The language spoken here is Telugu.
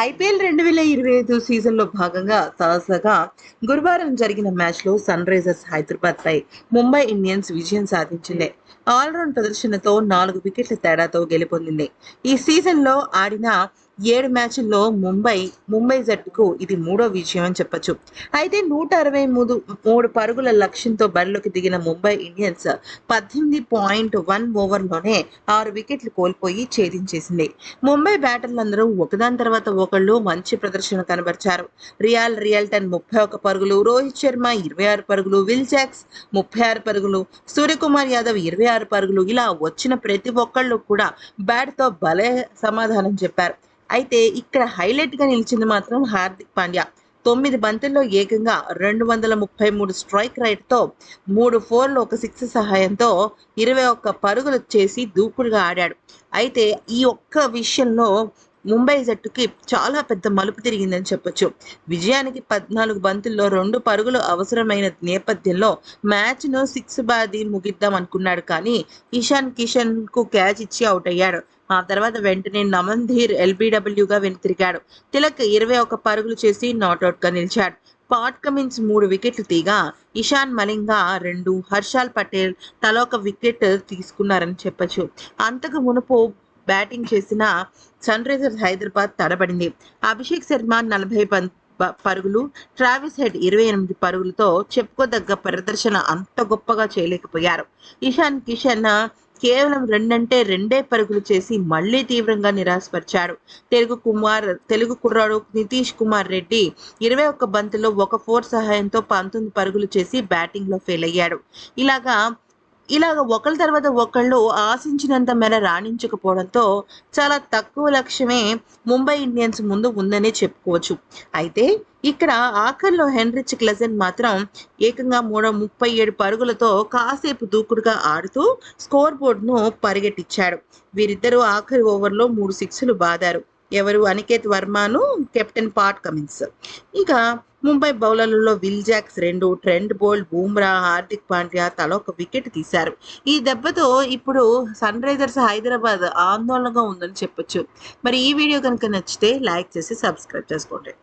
ఐపీఎల్ రెండు వేల ఇరవై ఐదు సీజన్లో భాగంగా తాజాగా గురువారం జరిగిన మ్యాచ్లో సన్ రైజర్స్ హైదరాబాద్ పై ముంబై ఇండియన్స్ విజయం సాధించింది. ఆల్రౌండ్ ప్రదర్శనతో నాలుగు వికెట్ల తేడాతో గెలుపొందింది. ఈ సీజన్లో ఆడిన ఏడు మ్యాచ్ల్లో ముంబై ముంబై జట్టుకు ఇది మూడో విజయం అని చెప్పొచ్చు. అయితే నూట అరవై మూడు మూడు పరుగుల లక్ష్యంతో బరిలోకి దిగిన ముంబై ఇండియన్స్ పద్దెనిమిది పాయింట్ వన్ ఓవర్లోనే ఆరు వికెట్లు కోల్పోయి ఛేదించేసింది. ముంబై బ్యాటర్లందరూ ఒకదాని తర్వాత ఒకళ్ళు మంచి ప్రదర్శన కనబరిచారు. రియాల్ రియల్టన్ ముప్పై ఒక పరుగులు రోహిత్ శర్మ ఇరవై ఆరు పరుగులు విల్ జాక్స్ ముప్పై ఆరు పరుగులు సూర్యకుమార్ యాదవ్ ఇరవై ఆరు పరుగులు ఇలా వచ్చిన ప్రతి ఒక్కళ్ళు కూడా బ్యాట్తో భలే సమాధానం చెప్పారు. అయితే ఇక్కడ హైలైట్గా నిలిచింది మాత్రం హార్దిక్ పాండ్యా. తొమ్మిది బంతుల్లో ఏకంగా రెండు వందల ముప్పై మూడు స్ట్రైక్ రేట్తో మూడు ఫోర్లు ఒక సిక్స్ సహాయంతో ఇరవై ఒక్క పరుగులు చేసి దూకుడుగా ఆడాడు. అయితే ఈ ఒక్క విషయంలో ముంబై జట్టుకి చాలా పెద్ద మలుపు తిరిగిందని చెప్పొచ్చు. విజయానికి పద్నాలుగు బంతుల్లో రెండు పరుగులు అవసరమైన నేపథ్యంలో మ్యాచ్ను సిక్స్ బాది ముగిద్దాం అనుకున్నాడు కానీ ఇషాన్ కిషన్కు క్యాచ్ ఇచ్చి అవుట్ అయ్యాడు. ఆ తర్వాత వెంటనే నమన్ధీర్ ఎల్బీడబ్ల్యూగా వెనుతిరిగాడు తిలక్ ఇరవై ఒక పరుగులు చేసి నాట్అవుట్గా నిలిచాడు. పాట్ కమిన్స్ మూడు వికెట్లు తీగా ఇషాన్ మలింగా రెండు హర్షాల్ పటేల్ తలొక వికెట్ తీసుకున్నారని చెప్పొచ్చు. అంతకు మునుపు బ్యాటింగ్ చేసిన సన్ రైజర్స్ హైదరాబాద్ తడబడింది. అభిషేక్ శర్మ నలభై పరుగులు ట్రావిస్ హెడ్ ఇరవై ఎనిమిది పరుగులతో చెప్పుకోదగ్గ ప్రదర్శన అంత గొప్పగా చేయలేకపోయారు. ఇషాన్ కిషన్ కేవలం రెండంటే రెండే పరుగులు చేసి మళ్ళీ తీవ్రంగా నిరాశపరిచాడు. తెలుగు కుమార్ తెలుగు కుర్రాడు నితీష్ కుమార్ రెడ్డి ఇరవై ఒక్క బంతులో ఒక ఫోర్ సహాయంతో పంతొమ్మిది పరుగులు చేసి బ్యాటింగ్లో ఫెయిల్ అయ్యాడు. ఇలాగా ఇలాగ ఒకళ్ళ తర్వాత ఒకళ్ళు ఆశించినంత మేర రాణించకపోవడంతో చాలా తక్కువ లక్ష్యమే ముంబై ఇండియన్స్ ముందు ఉందనే చెప్పుకోవచ్చు. అయితే ఇక్కడ ఆఖరిలో హెన్రిచ్ క్లెజెన్ మాత్రం ఏకంగా మూడు ముప్పై ఏడు పరుగులతో కాసేపు దూకుడుగా ఆడుతూ స్కోర్ బోర్డును పరిగెట్టించాడు వీరిద్దరూ ఆఖరి ఓవర్లో మూడు సిక్స్లు బాదారు. ఎవరు అనికేత్ వర్మను కెప్టెన్ పాట్ కమిన్స్. ఇక ముంబై బౌలర్లలో విల్ జాక్స్ రెండు ట్రెండ్ బోల్డ్ బూమ్రా హార్దిక్ పాండ్యా తల ఒక వికెట్ తీశారు. ఈ దెబ్బతో ఇప్పుడు సన్ రైజర్స్ హైదరాబాద్ ఆందోళనగా ఉందని చెప్పొచ్చు. మరి ఈ వీడియో కనుక నచ్చితే లైక్ చేసి సబ్స్క్రైబ్ చేసుకోండి.